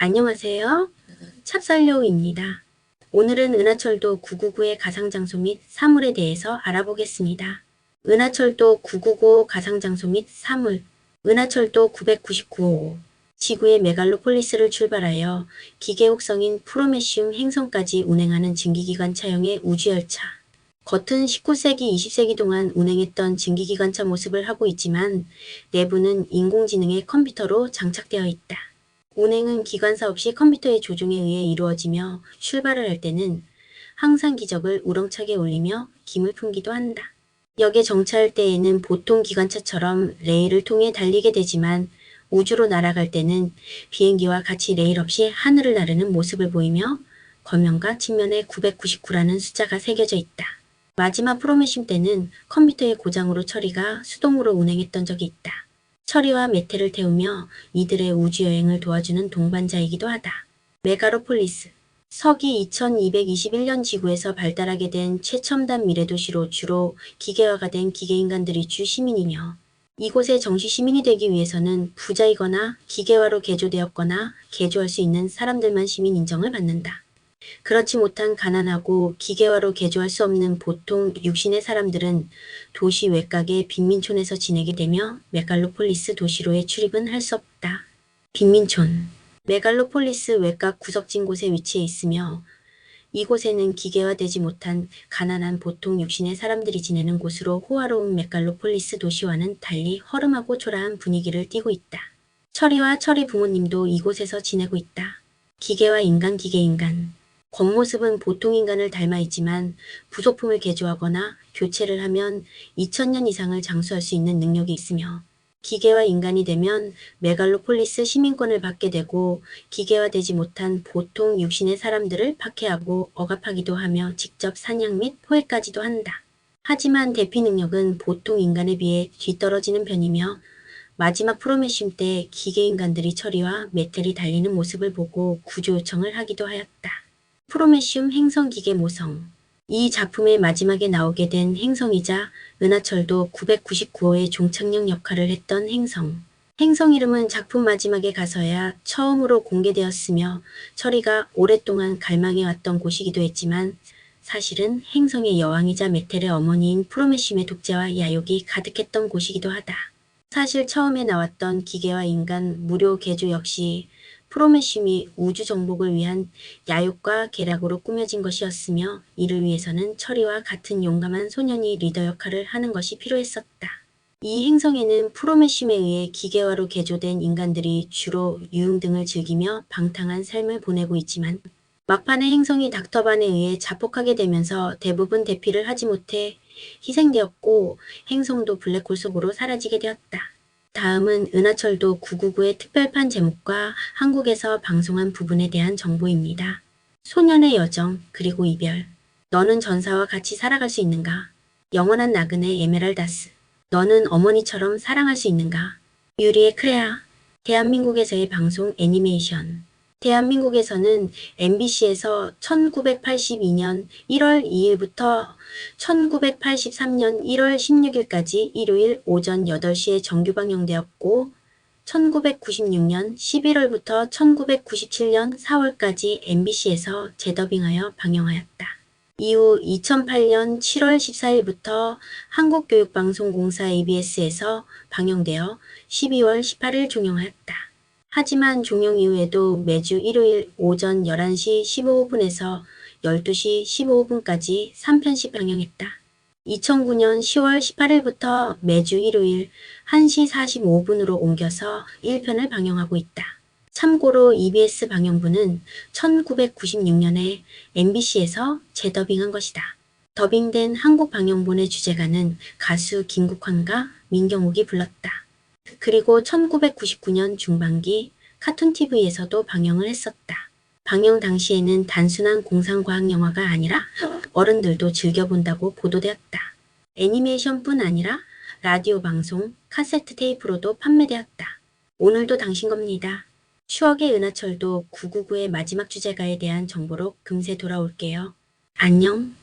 안녕하세요. 찹쌀여우입니다. 오늘은 은하철도 999의 가상장소 및 사물에 대해서 알아보겠습니다. 은하철도 999 가상장소 및 사물 은하철도 999호 지구의 메갈로폴리스를 출발하여 기계혹성인 프로메시움 행성까지 운행하는 증기기관 차형의 우주열차. 겉은 19세기, 20세기 동안 운행했던 증기기관차 모습을 하고 있지만 내부는 인공지능의 컴퓨터로 장착되어 있다. 운행은 기관사 없이 컴퓨터의 조종에 의해 이루어지며 출발을 할 때는 항상 기적을 우렁차게 울리며 김을 풍기도 한다. 역에 정차할 때에는 보통 기관차처럼 레일을 통해 달리게 되지만 우주로 날아갈 때는 비행기와 같이 레일 없이 하늘을 나르는 모습을 보이며 겉면과 측면에 999라는 숫자가 새겨져 있다. 마지막 프로메슘 때는 컴퓨터의 고장으로 처리가 수동으로 운행했던 적이 있다. 처리와 메테를 태우며 이들의 우주여행을 도와주는 동반자이기도 하다. 메가로폴리스 서기 2221년 지구에서 발달하게 된 최첨단 미래도시로 주로 기계화가 된 기계인간들이 주 시민이며 이곳에 정시 시민이 되기 위해서는 부자이거나 기계화로 개조되었거나 개조할 수 있는 사람들만 시민 인정을 받는다. 그렇지 못한 가난하고 기계화로 개조할 수 없는 보통 육신의 사람들은 도시 외곽의 빈민촌에서 지내게 되며 메갈로폴리스 도시로의 출입은 할 수 없다. 빈민촌 메갈로폴리스 외곽 구석진 곳에 위치해 있으며 이곳에는 기계화되지 못한 가난한 보통 육신의 사람들이 지내는 곳으로 호화로운 메갈로폴리스 도시와는 달리 허름하고 초라한 분위기를 띠고 있다. 철이와 철이 부모님도 이곳에서 지내고 있다. 기계와 인간, 기계인간. 겉모습은 보통 인간을 닮아 있지만 부속품을 개조하거나 교체를 하면 2000년 이상을 장수할 수 있는 능력이 있으며 기계와 인간이 되면 메갈로폴리스 시민권을 받게 되고 기계화되지 못한 보통 육신의 사람들을 박해하고 억압하기도 하며 직접 사냥 및 포획까지도 한다. 하지만 대피 능력은 보통 인간에 비해 뒤떨어지는 편이며 마지막 프로메슘 때 기계 인간들이 처리와 메텔이 달리는 모습을 보고 구조 요청을 하기도 하였다. 프로메슘 행성기계 모성 이 작품의 마지막에 나오게 된 행성이자 은하철도 999호의 종착역 역할을 했던 행성. 행성 이름은 작품 마지막에 가서야 처음으로 공개되었으며 철이가 오랫동안 갈망해왔던 곳이기도 했지만 사실은 행성의 여왕이자 메텔의 어머니인 프로메슘의 독재와 야욕이 가득했던 곳이기도 하다. 사실 처음에 나왔던 기계와 인간 무료 개조 역시 프로메슘이 우주 정복을 위한 야욕과 계략으로 꾸며진 것이었으며 이를 위해서는 철이와 같은 용감한 소년이 리더 역할을 하는 것이 필요했었다. 이 행성에는 프로메슘에 의해 기계화로 개조된 인간들이 주로 유흥 등을 즐기며 방탕한 삶을 보내고 있지만 막판에 행성이 닥터반에 의해 자폭하게 되면서 대부분 대피를 하지 못해 희생되었고 행성도 블랙홀 속으로 사라지게 되었다. 다음은 은하철도 999의 특별판 제목과 한국에서 방송한 부분에 대한 정보입니다. 소년의 여정, 그리고 이별. 너는 전사와 같이 살아갈 수 있는가? 영원한 나그네 에메랄다스. 너는 어머니처럼 사랑할 수 있는가? 유리의 크레아. 대한민국에서의 방송 애니메이션. 대한민국에서는 MBC에서 1982년 1월 2일부터 1983년 1월 16일까지 일요일 오전 8시에 정규 방영되었고 1996년 11월부터 1997년 4월까지 MBC에서 재더빙하여 방영하였다. 이후 2008년 7월 14일부터 한국교육방송공사 ABS에서 방영되어 12월 18일 종영하였다. 하지만 종영 이후에도 매주 일요일 오전 11시 15분에서 12시 15분까지 3편씩 방영했다. 2009년 10월 18일부터 매주 일요일 1시 45분으로 옮겨서 1편을 방영하고 있다. 참고로 EBS 방영부는 1996년에 MBC에서 재더빙한 것이다. 더빙된 한국 방영본의 주제가는 가수 김국환과 민경욱이 불렀다. 그리고 1999년 중반기 카툰TV에서도 방영을 했었다. 방영 당시에는 단순한 공상과학 영화가 아니라 어른들도 즐겨본다고 보도되었다. 애니메이션뿐 아니라 라디오 방송, 카세트 테이프로도 판매되었다. 오늘도 당신 겁니다. 추억의 은하철도 999의 마지막 주제가에 대한 정보로 금세 돌아올게요. 안녕.